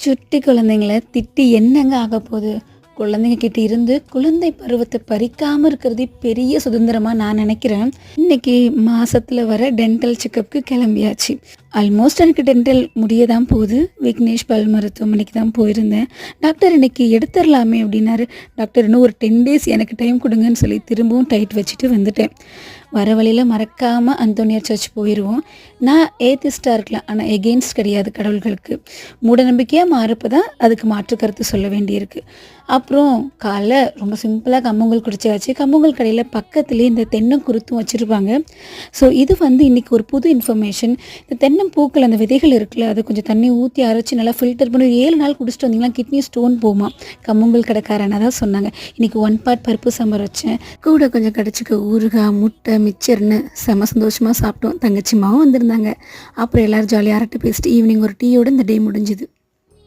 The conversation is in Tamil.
சுட்டி குழந்தைங்கள திட்டி என்னங்க ஆக போகுது? குழந்தைங்க கிட்ட இருந்து குழந்தை பருவத்தை பறிக்காமல் இருக்கிறதே பெரிய சுதந்திரமாக நான் நினைக்கிறேன். இன்னைக்கு மாசத்துல வர டென்டல் செக்கப்புக்கு கிளம்பியாச்சு. ஆல்மோஸ்ட் எனக்கு டென்டல் முடிய தான் போகுது. விக்னேஷ் பல் மருத்துவமனைக்கு தான் போயிருந்தேன். டாக்டர் இன்னைக்கு எடுத்துடலாமே அப்படின்னாரு. டாக்டர் இன்னும் ஒரு டென் டேஸ் எனக்கு டைம் கொடுங்கன்னு சொல்லி திரும்பவும் டைட் வச்சுட்டு வந்துட்டேன். வர வழியில் மறக்காமல் அந்தோனியார் சர்ச் போயிடுவோம் நான் ஏத்திஸ்டாக இருக்கலாம். ஆனால் எகெயின்ஸ்ட் கிடையாது கடவுள்களுக்கு. மூட நம்பிக்கையாக மாறப்பதான் அதுக்கு மாற்று கருத்து சொல்ல வேண்டியிருக்கு. அப்புறம் காலைல ரொம்ப சிம்பிளாக கம்பங்கள் குடிச்சாச்சு. கம்பங்கள் கடையில் பக்கத்துலேயே இந்த தென்னம் குருத்தும் வச்சுருப்பாங்க. ஸோ இது வந்து இன்றைக்கி ஒரு புது இன்ஃபர்மேஷன் இந்த தென்னம் பூக்கள் அந்த விதைகள் இருக்குல்ல அதை கொஞ்சம் தண்ணி ஊற்றி அரைச்சி நல்லா ஃபில்டர் பண்ணி ஏழு நாள் குடிச்சிட்டு வந்தீங்கன்னா கிட்னி ஸ்டோன் போமா கம்பங்கள் கடைக்காரனா தான் சொன்னாங்க. இன்றைக்கி ஒன் பார்ட் பருப்பு சாம்பார் வச்சேன். கூட கொஞ்சம் கிடச்சிக்க ஊறுகாய் முட்டை மிச்சர்னு செம சந்தோஷமாக சாப்பிட்டோம். தங்கச்சிமாவும் வந்திருந்தாங்க. அப்புறம் எல்லோரும் ஜாலியாக அரட்டை பேசிட்டு ஈவினிங் ஒரு டீயோட இந்த டே முடிஞ்சுது.